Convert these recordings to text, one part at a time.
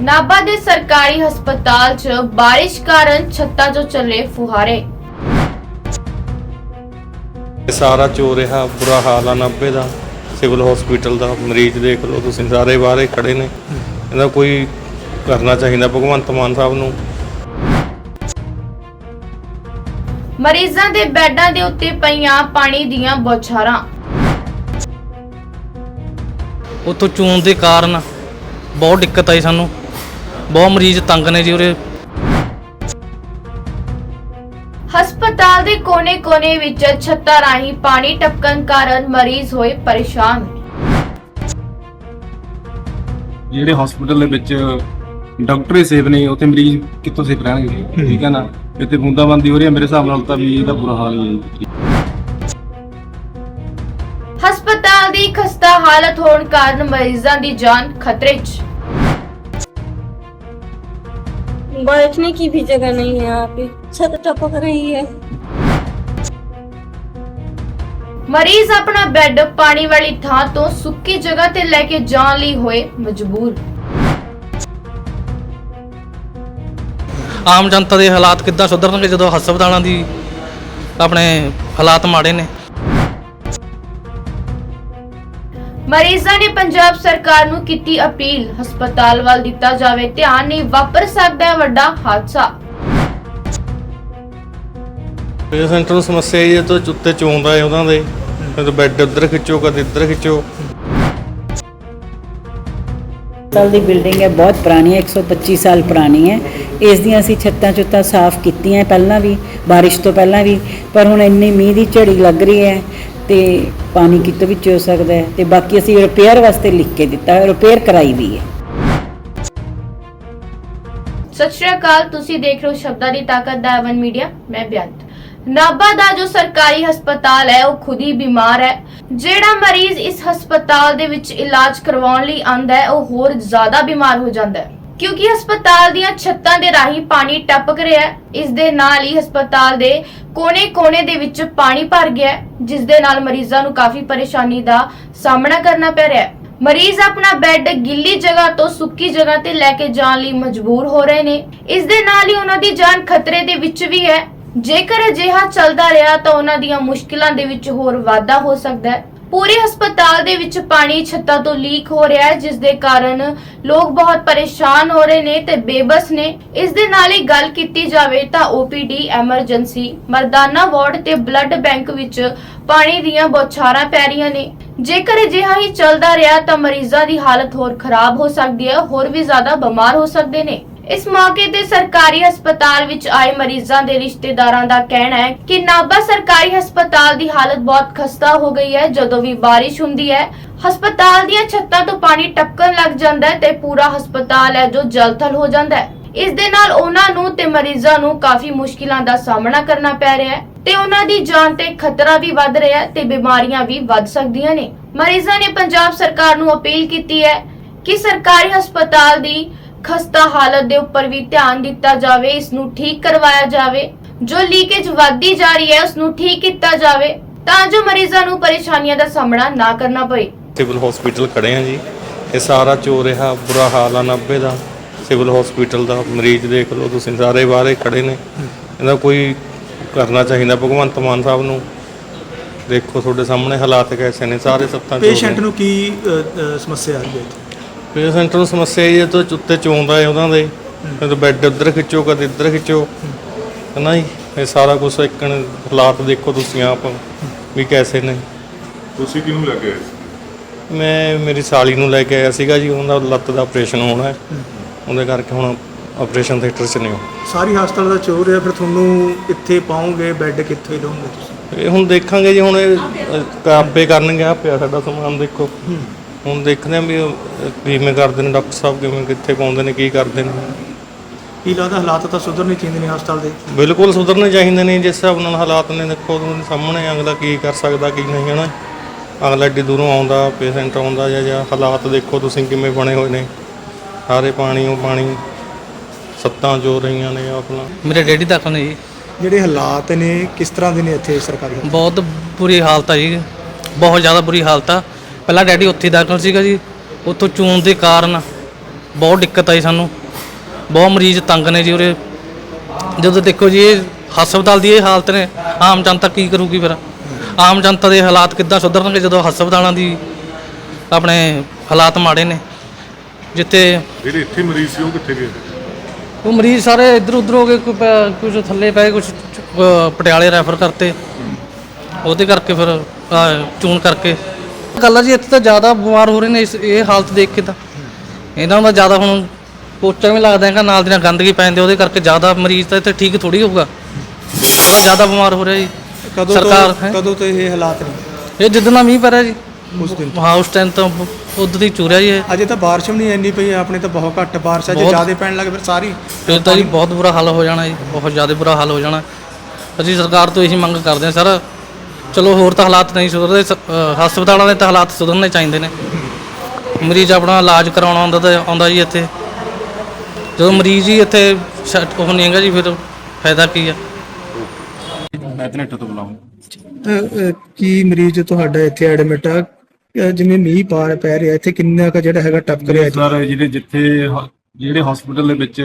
ਨਾਭਾ ਦੇ ਸਰਕਾਰੀ ਹਸਪਤਾਲ 'ਚ ਬਾਰਿਸ਼ ਕਾਰਨ ਛੱਤਾਂ 'ਚੋਂ ਚੱਲੇ ਫੁਹਾਰੇ। ਸਾਰਾ ਚੋ ਰਿਹਾ ਬੁਰਾ ਹਾਲ ਆ 90 ਦਾ। ਸਿਵਲ ਹਸਪੀਟਲ ਦਾ ਮਰੀਜ਼ ਦੇਖ ਲਓ ਤੁਸੀਂ ਸਾਰੇ ਬਾਹਰੇ ਖੜੇ ਨੇ। ਇਹਦਾ ਕੋਈ ਕਰਨਾ ਚਾਹੀਦਾ ਭਗਵੰਤ ਮਾਨ ਸਾਹਿਬ ਨੂੰ। ਮਰੀਜ਼ਾਂ ਦੇ ਬੈੱਡਾਂ ਦੇ ਉੱਤੇ ਪਈਆਂ ਪਾਣੀ ਦੀਆਂ ਬੌਛਾਰਾਂ। ਉੱਥੋਂ ਚੂਨ ਦੇ ਕਾਰਨ ਬਹੁਤ ਦਿੱਕਤ ਆਈ ਸਾਨੂੰ। ਬਹੁਤ ਮਰੀਜ਼ ਤੰਗ ਨੇ ਜੀ ਉਰੇ। ਹਸਪਤਾਲ ਦੇ ਕੋਨੇ-ਕੋਨੇ ਵਿੱਚ ਛੱਤਾਂ ਰਾਹੀਂ ਪਾਣੀ ਟਪਕਣ ਕਾਰਨ ਮਰੀਜ਼ ਹੋਏ ਪਰੇਸ਼ਾਨ। ਜਿਹੜੇ ਹਸਪੀਟਲ ਦੇ ਵਿੱਚ ਡਾਕਟਰ ਹੀ ਸੇਫ ਨਹੀਂ ਉੱਥੇ ਮਰੀਜ਼ ਕਿੱਥੋਂ ਸੇਫ ਰਹਿਣਗੇ? ਠੀਕ ਹੈ ਨਾ? ਇੱਥੇ ਬੂੰਦਾਬੰਦੀ ਹੋ ਰਹੀ ਹੈ ਮੇਰੇ ਹਿਸਾਬ ਨਾਲ ਤਾਂ ਵੀ ਇਹਦਾ ਬੁਰਾ ਹਾਲ ਹੀ ਹੈ। ਹਸਪਤਾਲ ਦੀ ਖਸਤਾ ਹਾਲਤ ਹੋਣ ਕਾਰਨ ਮਰੀਜ਼ਾਂ ਦੀ ਜਾਨ ਖਤਰੇ 'ਚ। बैठने की भी जगह नहीं है यहाँ पे छत टपक रही है ਮਰੀਜ਼ ਆਪਣਾ ਬੈੱਡ ਪਾਣੀ ਵਾਲੀ ਥਾਂ ਤੋਂ ਸੁੱਕੀ ਜਗ੍ਹਾ ਤੇ ਲੈ ਕੇ ਜਾਣ ਲਈ ਹੋਏ ਮਜਬੂਰ ਆਮ ਜਨਤਾ ਦੇ ਹਾਲਾਤ ਕਿੱਦਾਂ ਸੁਧਰਨਗੇ ਜਦੋਂ ਹਸਪਤਾਲਾਂ ਦੀ ਆਪਣੇ ਹਾਲਾਤ ਮਾੜੇ ਨੇ ਮਰੀਜ਼ਾਂ ਨੇ ਪੰਜਾਬ ਸਰਕਾਰ ਨੂੰ ਕੀਤੀ ਅਪੀਲ। ਹਸਪਤਾਲ ਵੱਲ ਦਿੱਤਾ ਜਾਵੇ ਧਿਆਨ ਨਹੀਂ ਵਾਪਰ ਸਕਦਾ ਹੈ ਵੱਡਾ ਹਾਦਸਾ। ਪੇਸ਼ੈਂਟ ਨੂੰ ਸਮੱਸਿਆ ਇਹ ਤੋਂ ਉੱਤੇ ਚੋਂਦਾ ਹੈ ਉਹਨਾਂ ਦੇ। ਕਦੇ ਬੈੱਡ ਉੱਧਰ ਖਿੱਚੋ ਕਦੇ ਇੱਧਰ ਖਿੱਚੋ। ਸਾਲ ਦੀ ਬਿਲਡਿੰਗ ਹੈ ਬਹੁਤ ਪੁਰਾਣੀ ਹੈ 125 ਸਾਲ ਪੁਰਾਣੀ ਹੈ। ਇਸ ਦੀਆਂ ਅਸੀਂ ਛੱਤਾਂ ਚੁੱਤਾਂ ਸਾਫ਼ ਕੀਤੀਆਂ ਪਹਿਲਾਂ ਵੀ ਬਾਰਿਸ਼ ਤੋਂ ਪਹਿਲਾਂ ਵੀ। ਪਰ ਹੁਣ ਇੰਨੀ ਮੀਂਹ ਦੀ ਝੜੀ ਲੱਗ ਰਹੀ ਹੈ ਤੇ ਪਾਣੀ ਕਿਤੋਂ ਵਿੱਚ ਹੋ ਸਕਦਾ ਹੈ। ਤੇ ਬਾਕੀ ਅਸੀਂ ਰਿਪੇਅਰ ਵਾਸਤੇ ਲਿਖ ਕੇ ਦਿੱਤਾ ਰਿਪੇਅਰ ਕਰਾਈ ਵੀ ਹੈ। ਸਤਿ ਸ਼੍ਰੀ ਅਕਾਲ, ਤੁਸੀਂ ਦੇਖ ਰਹੇ ਹੋ ਸ਼ਬਦਾਂ ਦੀ ਤਾਕਤ ਦਾ ਐਵਨ ਮੀਡੀਆ, ਮੈਂ ਬਿਆੰਤ। ਨਾਭਾ ਦਾ ਜੋ ਸਰਕਾਰੀ ਹਸਪਤਾਲ ਹੈ, ਉਹ ਖੁਦ ਹੀ ਬਿਮਾਰ ਹੈ। ਜਿਹੜਾ ਮਰੀਜ਼ ਇਸ ਹਸਪਤਾਲ ਦੇ ਵਿੱਚ ਇਲਾਜ ਕਰਵਾਉਣ ਲਈ ਆਂਦਾ ਹੈ, ਉਹ ਹੋਰ ਜ਼ਿਆਦਾ ਬਿਮਾਰ ਹੋ ਜਾਂਦਾ ਹੈ। ਕਿਉਂਕਿ ਹਸਪਤਾਲ ਦੀਆਂ ਛੱਤਾਂ ਦੇ ਰਾਹੀਂ ਪਾਣੀ ਟਪਕ ਰਿਹਾ ਹੈ। ਇਸ ਦੇ ਨਾਲ ਹੀ ਹਸਪਤਾਲ ਦੇ ਕੋਨੇ-ਕੋਨੇ ਦੇ ਵਿੱਚ ਪਾਣੀ ਭਰ ਗਿਆ ਹੈ, ਜਿਸ ਦੇ ਨਾਲ ਮਰੀਜ਼ਾਂ ਨੂੰ ਕਾਫੀ ਪਰੇਸ਼ਾਨੀ ਦਾ ਸਾਹਮਣਾ ਕਰਨਾ ਪੈ ਰਿਹਾ ਹੈ। ਮਰੀਜ਼ ਆਪਣਾ ਬੈੱਡ ਗਿੱਲੀ ਜਗ੍ਹਾ ਤੋਂ ਸੁੱਕੀ ਜਗ੍ਹਾ ਤੇ ਲੈ ਕੇ ਜਾਣ ਲਈ ਮਜਬੂਰ ਹੋ ਰਹੇ ਨੇ। ਇਸ ਦੇ ਨਾਲ ਹੀ ਉਹਨਾਂ ਦੀ ਜਾਨ ਖਤਰੇ ਦੇ ਵਿੱਚ ਵੀ ਹੈ। ਜੇਕਰ ਅਜਿਹਾ ਚੱਲਦਾ ਰਿਹਾ ਤਾਂ ਉਹਨਾਂ ਦੀਆਂ ਮੁਸ਼ਕਿਲਾਂ ਦੇ ਵਿੱਚ ਹੋਰ ਵਾਧਾ ਹੋ ਸਕਦਾ ਹੈ। ਪੂਰੇ ਹਸਪਤਾਲ ਦੇ ਵਿੱਚ ਪਾਣੀ ਛੱਤਾਂ ਤੋਂ ਲੀਕ ਹੋ ਰਿਹਾ ਹੈ, ਜਿਸ ਦੇ ਕਾਰਨ ਲੋਕ ਬਹੁਤ ਪਰੇਸ਼ਾਨ ਹੋ ਰਹੇ ਨੇ ਤੇ ਬੇਬਸ ਨੇ ਇਸ ਦੇ ਨਾਲ ਹੀ ਗੱਲ ਕੀਤੀ ਜਾਵੇ ਤਾਂ OPD ਐਮਰਜੈਂਸੀ, ਮਰਦਾਨਾ ਵਾਰਡ ਤੇ ਬਲੱਡ ਬੈਂਕ ਵਿੱਚ ਪਾਣੀ ਦੀਆਂ ਬੌਛਾਰਾਂ ਪੈ ਰਹੀਆਂ ਨੇ। ਜੇਕਰ ਅਜਿਹਾ ਹੀ ਚੱਲਦਾ ਰਿਹਾ ਤਾਂ ਮਰੀਜ਼ਾਂ ਦੀ ਹਾਲਤ ਹੋਰ ਖਰਾਬ ਹੋ ਸਕਦੀ ਹੈ, ਹੋਰ ਵੀ ਜ਼ਿਆਦਾ ਬਿਮਾਰ ਹੋ ਸਕਦੇ ਨੇ। ਇਸ ਮੌਕੇ ਤੇ ਸਰਕਾਰੀ ਹਸਪਤਾਲ ਵਿੱਚ ਆਏ ਮਰੀਜ਼ਾਂ ਦੇ ਰਿਸ਼ਤੇਦਾਰਾਂ ਦਾ ਕਹਿਣਾ ਹੈ ਕਿ ਨਾਭਾ ਸਰਕਾਰੀ ਹਸਪਤਾਲ ਦੀ ਹਾਲਤ ਬਹੁਤ ਖਸਤਾ ਹੋ ਗਈ ਹੈ, ਜਦੋਂ ਵੀ ਬਾਰਿਸ਼ ਹੁੰਦੀ ਹੈ, ਹਸਪਤਾਲ ਦੀਆਂ ਛੱਤਾਂ ਤੋਂ ਪਾਣੀ ਟਪਕਣ ਲੱਗ ਜਾਂਦਾ ਹੈ ਤੇ ਪੂਰਾ ਹਸਪਤਾਲ ਹੈ ਜੋ ਜਲਥਲ ਹੋ ਜਾਂਦਾ ਹੈ। ਇਸ ਦੇ ਨਾਲ ਉਹਨਾਂ ਨੂੰ ਤੇ ਮਰੀਜ਼ਾਂ ਨੂੰ ਕਾਫੀ ਮੁਸ਼ਕਿਲਾਂ ਦਾ ਸਾਹਮਣਾ ਕਰਨਾ ਪੈ ਰਿਹਾ ਹੈ ਤੇ ਉਹਨਾਂ ਦੀ ਜਾਨ ਤੇ ਖਤਰਾ ਵੀ ਵੱਧ ਰਿਹਾ ਹੈ ਤੇ ਬਿਮਾਰੀਆਂ ਵੀ ਵੱਧ ਸਕਦੀਆਂ ਨੇ। ਮਰੀਜ਼ਾਂ ਨੇ ਪੰਜਾਬ ਸਰਕਾਰ ਨੂੰ ਅਪੀਲ ਕੀਤੀ ਹੈ ਕਿ ਸਰਕਾਰੀ ਹਸਪਤਾਲ ਦੀ ਖਸਤਾ ਹਾਲਤ ਦੇ ਉੱਪਰ ਵੀ ਧਿਆਨ ਦਿੱਤਾ ਜਾਵੇ ਇਸ ਨੂੰ ਠੀਕ ਕਰਵਾਇਆ ਜਾਵੇ। ਜੋ ਲੀਕੇਜ ਵੱਧਦੀ ਜਾ ਰਹੀ ਹੈ ਉਸ ਨੂੰ ਠੀਕ ਕੀਤਾ ਜਾਵੇ ਤਾਂ ਜੋ ਮਰੀਜ਼ਾਂ ਨੂੰ ਪਰੇਸ਼ਾਨੀਆਂ ਦਾ ਸਾਹਮਣਾ ਨਾ ਕਰਨਾ ਪਏ ਸਿਵਲ ਹਸਪੀਟਲ ਖੜੇ ਆ ਜੀ। ਇਹ ਸਾਰਾ ਚੋ ਰਿਹਾ ਬੁਰਾ ਹਾਲ ਆ 90 ਦਾ। ਸਿਵਲ ਹਸਪੀਟਲ ਦਾ ਮਰੀਜ਼ ਦੇਖ ਲਓ ਤੁਸੀਂ ਸਾਰੇ ਬਾਹਰੇ ਖੜੇ ਨੇ। ਇਹਦਾ ਕੋਈ ਕਰਨਾ ਚਾਹੀਦਾ ਭਗਵੰਤ ਮਾਨ ਸਾਹਿਬ ਨੂੰ। ਦੇਖੋ ਤੁਹਾਡੇ ਸਾਹਮਣੇ ਹਾਲਾਤ ਕੈਸੇ ਨੇ ਸਾਰੇ ਸੱਤਾਂ ਚੋ ਪੇਸ਼ੈਂਟ ਨੂੰ ਕੀ ਅ, ਅ, ਸਮੱਸਿਆ ਆ ਰਹੀ ਹੈ ਇੱਥੇ? ਪੇਸ਼ੈਂਟ ਨੂੰ ਸਮੱਸਿਆ ਇਹ ਤੋਂ ਉੱਤੇ ਚੋਂਦਾ ਹੈ ਉਹਨਾਂ ਦੇ। ਕਦੇ ਬੈੱਡ ਉੱਧਰ ਖਿੱਚੋ ਕਦੇ ਇੱਧਰ ਖਿੱਚੋ। ਹੈ ਨਾ ਜੀ? ਇਹ ਸਾਰਾ ਕੁਝ ਇੱਕਣ ਹਾਲਾਤ ਦੇਖੋ ਤੁਸੀਂ ਆਪ ਵੀ ਕੈਸੇ ਨੇ। ਤੁਸੀਂ ਕਿਹਨੂੰ ਲੈ ਕੇ ਆਏ ਸੀ? ਮੈਂ ਮੇਰੀ ਸਾਲੀ ਨੂੰ ਲੈ ਕੇ ਆਇਆ ਸੀਗਾ ਜੀ ਉਹਦਾ ਲੱਤ ਦਾ ਆਪਰੇਸ਼ਨ ਹੋਣਾ ਹੈ। ਉਹਦੇ ਕਰਕੇ ਹੁਣ ਆਪਰੇਸ਼ਨ ਥੀਏਟਰ 'ਚ ਨਹੀਂ ਹੋ ਸਾਰੀ ਹਸਪਤਾਲ ਦਾ ਚੋਰ ਹੈ ਫਿਰ ਤੁਹਾਨੂੰ ਇੱਥੇ ਪਾਉਂਗੇ ਬੈੱਡ ਕਿੱਥੇ ਲਓਗੇ ਤੁਸੀਂ? ਇਹ ਹੁਣ ਦੇਖਾਂਗੇ ਜੀ ਹੁਣ ਇਹ ਅ, ਕਾਪੇ ਕਰਨਗੇ ਆ ਪਿਆ ਸਾਡਾ ਸਮਾਨ ਦੇਖੋ। ਹੁਣ ਦੇਖਦੇ ਆਂ ਵੀ ਉਹ, ਕਿਵੇਂ ਕਰਦੇ ਨੇ ਡਾਕਟਰ ਸਾਹਿਬ ਕਿਵੇਂ ਕਿੱਥੇ ਪਾਉਂਦੇ ਨੇ ਕੀ ਕਰਦੇ ਨੇ। ਕੀ ਲੱਗਦਾ ਹਾਲਾਤ ਤਾਂ ਸੁਧਰਨੇ ਚਾਹੀਦੇ ਨੇ ਹਸਪਤਾਲ ਦੇ? ਬਿਲਕੁਲ ਸੁਧਰਨੇ ਚਾਹੀਦੇ ਨੇ ਜਿਸ ਹਿਸਾਬ ਨਾਲ ਹਾਲਾਤ ਨੇ ਦੇਖੋ ਤੁਹਾਡੇ ਸਾਹਮਣੇ ਅਗਲਾ ਕੀ ਕਰ ਸਕਦਾ ਕੀ ਨਹੀਂ ਹੈ ਨਾ ਅਗਲਾ ਏਡੀ ਦੂਰੋਂ ਆਉਂਦਾ ਪੇਸ਼ੈਂਟ ਆਉਂਦਾ ਜਾਂ ਜਾਂ ਹਾਲਾਤ ਦੇਖੋ ਤੁਸੀਂ ਕਿਵੇਂ ਬਣੇ ਹੋਏ ਨੇ। ਸਾਰੇ ਪਾਣੀ ਉਹ ਪਾਣੀ ਸੱਤਾਂ ਜੋ ਰਹੀਆਂ ਨੇ ਆਪਣਾ। ਮੇਰੇ ਡੈਡੀ ਦਾਖਲ ਨੇ ਜੀ। ਜਿਹੜੇ ਹਾਲਾਤ ਨੇ ਕਿਸ ਤਰ੍ਹਾਂ ਦੇ ਨੇ ਇੱਥੇ ਸਰਕਾਰੀ? ਬਹੁਤ ਬੁਰੀ ਹਾਲਤ ਆ ਜੀ। ਬਹੁਤ ਜ਼ਿਆਦਾ ਬੁਰੀ ਹਾਲਤ ਆ। ਪਹਿਲਾਂ ਡੈਡੀ ਉੱਥੇ ਦਾਖਲ ਸੀਗਾ ਜੀ। ਉੱਥੋਂ ਚੂਨ ਦੇ ਕਾਰਨ ਬਹੁਤ ਦਿੱਕਤ ਆਈ ਸਾਨੂੰ। ਬਹੁਤ ਮਰੀਜ਼ ਤੰਗ ਨੇ ਜੀ ਉਰੇ। ਜਦੋਂ ਦੇਖੋ ਜੀ ਇਹ ਹਸਪਤਾਲ ਦੀ ਇਹ ਹਾਲਤ ਨੇ। ਆਮ ਜਨਤਾ ਕੀ ਕਰੂਗੀ ਫਿਰ? ਆਮ ਜਨਤਾ ਦੇ ਹਾਲਾਤ ਕਿੱਦਾਂ ਸੁਧਰਨਗੇ ਜਦੋਂ ਹਸਪਤਾਲਾਂ ਦੀ ਆਪਣੇ ਹਾਲਾਤ ਮਾੜੇ ਨੇ? ਜਿੱਥੇ ਜਿਹੜੇ ਇੱਥੇ ਮਰੀਜ਼ ਸੀ ਉਹ ਕਿੱਥੇ ਗਏ? ਉਹ ਮਰੀਜ਼ ਸਾਰੇ ਇੱਧਰ ਉੱਧਰ ਹੋ ਗਏ ਕੁਝ ਥੱਲੇ ਪਏ ਕੁਝ ਪਟਿਆਲੇ ਰੈਫਰ ਕਰਤੇ। ਉਹਦੇ ਕਰਕੇ ਫਿਰ ਚੂਨ ਕਰਕੇ ਗੱਲ ਆ ਜੀ ਇੱਥੇ ਤਾਂ ਜ਼ਿਆਦਾ ਬਿਮਾਰ ਹੋ ਰਹੇ ਨੇ ਇਸ ਇਹ ਹਾਲਤ ਦੇਖ ਕੇ ਤਾਂ। ਇਹਨਾਂ ਦਾ ਜ਼ਿਆਦਾ ਹੁਣ ਪੋਚਾ ਵੀ ਲੱਗਦਾ ਹੈਗਾ ਨਾਲ ਦੀ ਨਾਲ ਗੰਦਗੀ ਪੈ ਜਾਂਦੀ ਉਹਦੇ ਕਰਕੇ ਜ਼ਿਆਦਾ ਮਰੀਜ਼ ਤਾਂ ਇੱਥੇ ਠੀਕ ਥੋੜੀ ਹੋਊਗਾ। ਤਾਂ ਜ਼ਿਆਦਾ ਬਿਮਾਰ ਹੋ ਰਿਹਾ ਜੀ। ਕਦੋਂ ਸਰਕਾਰ ਤੋਂ ਹੈਂ? ਕਦੋਂ ਤੋਂ ਇਹ ਹਾਲਾਤ ਨੇ? ਇਹ ਜਿੱਦਣ ਦਾ ਮੀਂਹ ਪੈ ਰਿਹਾ ਜੀ। ਉਸ ਦਿਨ ਹਾਂ ਉਸ ਟਾਈਮ ਤਾਂ ਉਦੋਂ ਦੀ ਚੂਰਿਆ ਜੀ ਇਹ। ਅਜੇ ਤਾਂ ਬਾਰਿਸ਼ ਵੀ ਨਹੀਂ ਇੰਨੀ ਪਈ ਆਪਣੇ ਤਾਂ ਬਹੁਤ ਘੱਟ ਬਾਰਿਸ਼ ਹੈ ਜੇ ਬਹੁਤ- ਜ਼ਿਆਦਾ ਪੈਣ ਲੱਗੇ ਫਿਰ ਸਾਰੀ ਫਿਰ ਤਾਂ ਜੀ ਬਹੁਤ ਬੁਰਾ ਹਾਲ ਹੋ ਜਾਣਾ ਜੀ ਬਹੁਤ ਜ਼ਿਆਦਾ ਬੁਰਾ ਹਾਲ ਹੋ ਜਾਣਾ। ਅਸੀਂ ਸਰਕਾਰ ਤੋਂ ਇਹੀ ਮੰਗ ਕਰਦੇ ਹਾਂ ਸਰ ਚਲੋ ਹੋਰ ਤਾਂ ਹਾਲਾਤ ਨਹੀਂ ਸੁਧਰਦੇ ਸ- ਹਸਪਤਾਲਾਂ ਦੇ ਤਾਂ ਹਾਲਾਤ ਸੁਧਰਨੇ ਚਾਹੀਦੇ ਨੇ। ਮਰੀਜ਼ ਆਪਣਾ ਇਲਾਜ ਕਰਾਉਣਾ ਆਉਂਦਾ ਤਾਂ ਆਉਂਦਾ ਜੀ ਇੱਥੇ। ਜਦੋਂ ਮਰੀਜ਼ ਹੀ ਇੱਥੇ ਸੈੱਟ ਉਹ ਨਹੀਂ ਹੈਗਾ ਜੀ ਫਿਰ ਫਾਇਦਾ ਕੀ ਆ? ਮੈਂ ਤਨੇਟੋ ਤੋਂ ਕੀ ਮਰੀਜ਼ ਤੁਹਾਡਾ ਇੱਥੇ ਐਡਮਿਟ ਆ? ਜਿਵੇਂ ਮੀਂਹ ਪਾ ਪੈ ਰਿਹਾ ਇੱਥੇ ਕਿੰਨਾ ਕੁ ਜਿਹੜਾ ਹੈਗਾ ਟੱਪ ਰਿਹਾ? ਇੱਥੇ? ਸਰ ਜਿਹੜੇ ਜਿੱਥੇ ਹ- ਜਿਹੜੇ ਹਸਪੀਟਲ ਦੇ ਵਿੱਚ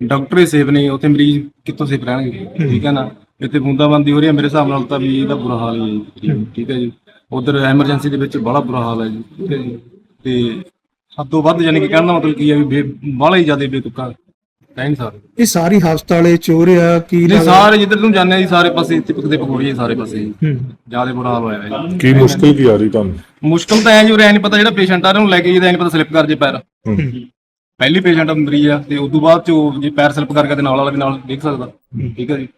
ਡਾਕਟਰ ਹੀ ਸੇਫ ਨਹੀਂ ਉੱਥੇ ਮਰੀਜ਼ ਕਿੱਥੋਂ ਸੇਫ ਰਹਿਣਗੇ? ਠੀਕ ਹੈ ਨਾ? ਇੱਥੇ ਬੂੰਦਾਬੰਦੀ ਹੋ ਰਹੀ ਹੈ ਮੇਰੇ ਹਿਸਾਬ ਨਾਲ ਤਾਂ ਵੀ ਇਹਦਾ ਬੁਰਾ ਹਾਲ ਹੀ ਹੈ ਜੀ। ਠੀਕ ਹੈ ਜੀ। ਉਧਰ ਐਮਰਜੈਂਸੀ ਦੇ ਵਿੱਚ ਬੜਾ ਬੁਰਾ ਹਾਲ ਹੈ ਜੀ। ਠੀਕ ਹੈ ਜੀ। ਤੇ ਹੱਦੋਂ ਵੱਧ ਯਾਨੀ ਕਿ ਕਹਿਣ ਦਾ ਮਤਲਬ ਕੀ ਹੈ ਵੀ ਬਾਹਲਾ ਹੀ ਜ਼ਿਆਦਾ ਬੇਤੁਕਾ ਨਹੀਂ ਸਰ। ਇਹ ਸਾਰੀ ਹਸਪਤਾਲੇ ਚੋਰ ਆ ਕੀ ਨਹੀਂ ਲੱਗਦਾ? ਸਾਰੇ ਜਿੱਧਰ ਨੂੰ ਜਾਂਦੇ ਆ ਜੀ ਸਾਰੇ ਪਾਸੇ ਟਿਪਕ ਦੇ ਪਕੌੜੇ ਸਾਰੇ ਪਾਸੇ ਜੀ। ਜ਼ਿਆਦਾ ਬੁਰਾ ਹਾਲ ਹੋਇਆ ਹੈ ਜੀ। ਕੀ ਮੁਸ਼ਕਿਲ ਕੀ ਆ ਰਹੀ ਤੁਹਾਨੂੰ? ਮੁਸ਼ਕਲ ਤਾਂ ਐ ਜੀ ਉਰੇ ਨਹੀਂ ਪਤਾ ਜਿਹੜਾ ਪੇਸ਼ੈਂਟ ਆ ਉਹਨੂੰ ਲੈ ਕੇ ਜਿਹਦਾ ਐ ਨਹੀਂ ਪਤਾ ਸਲਿੱਪ ਕਰ ਜੇ ਪੈਰ। ਪਹਿਲੀ ਪੇਸ਼ੈਂਟ ਮਰੀਜ਼ ਆ ਤੇ ਉਸ ਤੋਂ ਬਾਅਦ ਚ ਜੇ ਪੈਰ ਸਲਿੱਪ ਕਰ ਗਿਆ ਤੇ ਨਾਲ ਵਾਲਾ ਵੀ ਨਾਲ ਦੇਖ ਸਕਦਾ। ਠੀਕ ਹੈ ਜੀ।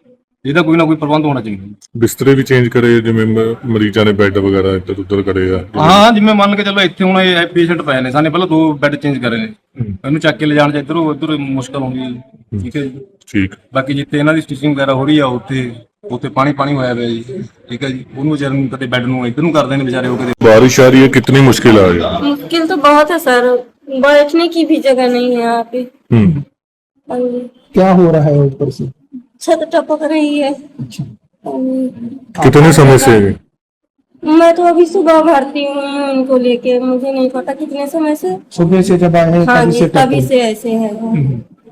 ਇਹਦਾ ਕੋਈ ਨਾ ਕੋਈ ਪ੍ਰਬੰਧ ਹੋਣਾ ਚਾਹੀਦਾ ਜੀ। ਬਿਸਤਰੇ ਵੀ ਚੇਂਜ ਕਰੇ ਜਿਵੇਂ ਮ- ਮਰੀਜ਼ਾਂ ਨੇ ਬੈੱਡ ਵਗੈਰਾ ਇੱਧਰ ਉੱਧਰ ਕਰੇ ਆ ਹਾਂ ਜਿਵੇਂ ਮੰਨ ਕੇ ਚੱਲੋ ਇੱਥੇ ਹੁਣ ਇਹ ਪੇਸ਼ੈਂਟ ਪਏ ਨੇ ਸਾਨੇ ਪਹਿਲਾਂ ਦੋ ਬੈੱਡ ਚੇਂਜ ਕਰੇ ਨੇ ਇਹਨੂੰ ਚੱਕ ਕੇ ਲਿਜਾਣ ਚ ਇੱਧਰੋਂ ਉੱਧਰ ਮੁਸ਼ਕਲ ਆਉਂਦੀ ਹੈ ਜੀ। ਠੀਕ ਹੈ ਜੀ ਠੀਕ ਬਾਕੀ ਜਿੱਥੇ ਇਹਨਾਂ ਦੀ ਸਟਿਚਿੰਗ ਵਗੈਰਾ ਹੋ ਰਹੀ ਆ ਉੱਥੇ ਉੱਥੇ ਪਾਣੀ ਪਾਣੀ ਹੋਇਆ ਪਿਆ ਜੀ ਠੀਕ ਹੈ ਜੀ ਉਹਨੂੰ ਵਿਚਾਰੇ ਨੂੰ ਕਦੇ ਬੈੱਡ ਨੂੰ ਇੱਧਰ ਨੂੰ ਕਰਦੇ ਨੇ ਵਿਚਾਰੇ ਉਹ ਕਦੇ ਬਾਰਿਸ਼ ਆ ਰਹੀ ਹੈ ਕਿੰਨੀ ਮੁਸ਼ਕਿਲ ਆ ਰਹੀ ਹੈ मुश्किल तो बहुत है सर बैठने की भी जगह नहीं है यहाँ पे ਹੂੰ हाँ जी। क्या हो रहा है ऊपर से छत टपक रही है। हाँ कितने समय से? मैं तो अभी सुबह भरती हूँ उनको लेके मुझे नहीं पता कितने समय से। सुबह से जब आए हैं हाँ जी तभी से ऐसे है।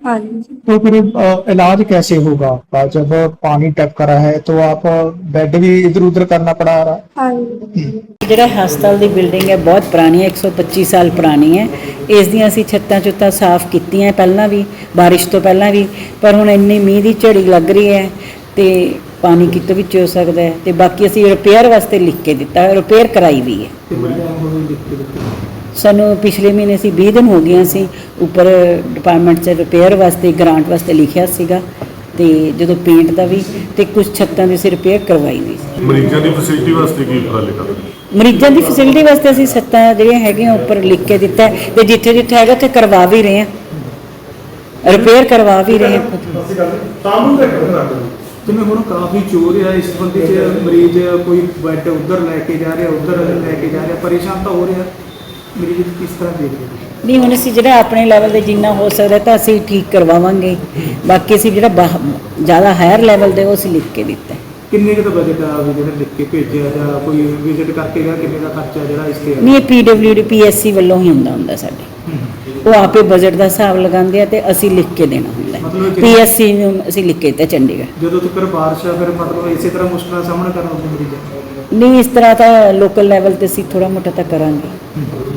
हाँ जी तो फिर अ, इलाज कैसे होगा आपका जब पानी टपक रहा है तो आप बेड भी इधर उधर करना पड़ा रहा हाँ जी ਜਿਹੜਾ ਹਸਪਤਾਲ ਦੀ ਬਿਲਡਿੰਗ ਹੈ ਬਹੁਤ ਪੁਰਾਣੀ ਹੈ 125 ਸਾਲ ਪੁਰਾਣੀ ਹੈ ਇਸ ਦੀਆਂ ਅਸੀਂ ਛੱਤਾਂ ਚੁੱਤਾਂ ਸਾਫ਼ ਕੀਤੀਆਂ ਪਹਿਲਾਂ ਵੀ ਬਾਰਿਸ਼ ਤੋਂ ਪਹਿਲਾਂ ਵੀ ਪਰ ਹੁਣ ਇੰਨੀ ਮੀਂਹ ਦੀ ਝੜੀ ਲੱਗ ਰਹੀ ਹੈ ਤੇ ਪਾਣੀ ਕਿਤੋਂ ਵਿੱਚ ਹੋ ਸਕਦਾ ਹੈ ਤੇ ਬਾਕੀ ਅਸੀਂ ਰਿਪੇਅਰ ਵਾਸਤੇ ਲਿਖ ਕੇ ਦਿੱਤਾ ਹੈ ਰਿਪੇਅਰ ਕਰਾਈ ਵੀ ਹੈ ਸਾਨੂੰ ਪਿਛਲੇ ਮਹੀਨੇ ਸੀ 20 ਦਿਨ ਹੋ ਗਏ ਸੀ ਉੱਪਰ ਡਿਪਾਰਟਮੈਂਟ 'ਚ ਰਿਪੇਅਰ ਵਾਸਤੇ ਗ੍ਰਾਂਟ ਵਾਸਤੇ ਲਿਖਿਆ ਸੀਗਾ ਤੇ ਜਦੋਂ ਪੇਂਟ ਦਾ ਵੀ ਤੇ ਕੁਝ ਛੱਤਾਂ ਦੀ ਅਸੀਂ ਰਿਪੇਅਰ ਕਰਵਾਈ ਵੀ ਸੀ। ਮਰੀਜ਼ਾਂ ਦੀ ਫੈਸਿਲਿਟੀ ਵਾਸਤੇ ਕੀ ਉਪਰਾਲੇ ਕਰ ਮਰੀਜ਼ਾਂ ਦੀ ਫੈਸਿਲਿਟੀ ਵਾਸਤੇ ਅਸੀਂ ਸੱਤਾਂ ਜਿਹੜੀਆਂ ਹੈਗੀਆਂ ਉੱਪਰ ਲਿਖ ਕੇ ਦਿੱਤਾ ਤੇ ਜਿੱਥੇ ਜਿੱਥੇ ਹੈਗਾ ਤੇ ਕਰਵਾ ਵੀ ਰਹੇ ਹਾਂ। ਰਿਪੇਅਰ ਕਰਵਾ ਵੀ ਰਹੇ ਹਾਂ। ਜਿਵੇਂ ਹੁਣ ਕਾਫੀ ਚੋਰ ਆ ਇਸ ਬੰਦੇ ਚ ਮਰੀਜ਼ ਕੋਈ ਬੈੱਡ ਉਧਰ ਲੈ ਕੇ ਜਾ ਰਿਹਾ ਉਧਰ ਲੈ ਕੇ ਜਾ ਰਿਹਾ ਪਰੇਸ਼ਾਨ ਤਾਂ ਹੋ ਰਿਹਾ। ਮਰੀਜ਼ ਕਿਸ ਤਰ੍ਹਾਂ ਦੇਖ ਰਹੇ ਹੋ? ਨਹੀਂ ਹੁਣ ਅਸੀਂ ਜਿਹੜਾ ਆਪਣੇ ਲੈਵਲ ਤੇ ਜਿੰਨਾ ਹੋ ਸਕਦਾ ਤਾਂ ਅਸੀਂ ਠੀਕ ਕਰਵਾਵਾਂਗੇ ਬਾਕੀ ਅਸੀਂ ਜਿਹੜਾ ਬਾਹ- ਜ਼ਿਆਦਾ ਹਾਇਰ ਲੈਵਲ ਦੇ ਉਹ ਅਸੀਂ ਲਿਖ ਕੇ ਦਿੱਤਾ ਹੈ। ਕਿੰਨੇ ਕੁ ਦਾ ਬਜਟ ਆ ਵੀ ਜਿਹੜਾ ਲਿਖ ਕੇ ਭੇਜਿਆ ਜਾਂ ਕੋਈ ਵਿਜ਼ਿਟ ਕਰਕੇ ਗਿਆ ਕਿੰਨੇ ਦਾ ਖਰਚਾ ਜਿਹੜਾ ਇਸ ਤੇ ਆ? ਨਹੀਂ ਇਹ ਪੀਡਬਲਯੂਡੀ ਪੀਐਸਸੀ ਵੱਲੋਂ ਹੀ ਹੁੰਦਾ ਹੁੰਦਾ ਸਾਡੇ ਉਹ ਆਪੇ ਬਜਟ ਦਾ ਹਿਸਾਬ ਲਗਾਉਂਦੇ ਆ ਤੇ ਅਸੀਂ ਲਿਖ ਕੇ ਦੇਣਾ ਹੁੰਦਾ ਮਤਲਬ ਕਿ- ਪੀਐਸਸੀ ਨੂੰ ਅਸੀਂ ਲਿਖ ਕੇ ਦਿੱਤਾ ਚੰਡੀਗੜ੍ਹ ਜਦੋਂ ਤੱਕ ਬਾਰਿਸ਼ ਆ ਫਿਰ ਮਤਲਬ ਇਸੇ ਤਰ੍ਹਾਂ ਮੁਸ਼ਕਲਾਂ ਦਾ ਸਾਹਮਣਾ ਕਰਨਾ ਪਊ ਮਰੀਜ਼ਾਂ ਨੂੰ ਨਹੀਂ ਇਸ ਤਰ੍ਹਾਂ ਤਾਂ ਲੋਕਲ ਲੈਵਲ ਤੇ ਅਸੀਂ ਥੋੜਾ ਮੋਟਾ ਤਾਂ ਕਰਾਂਗੇ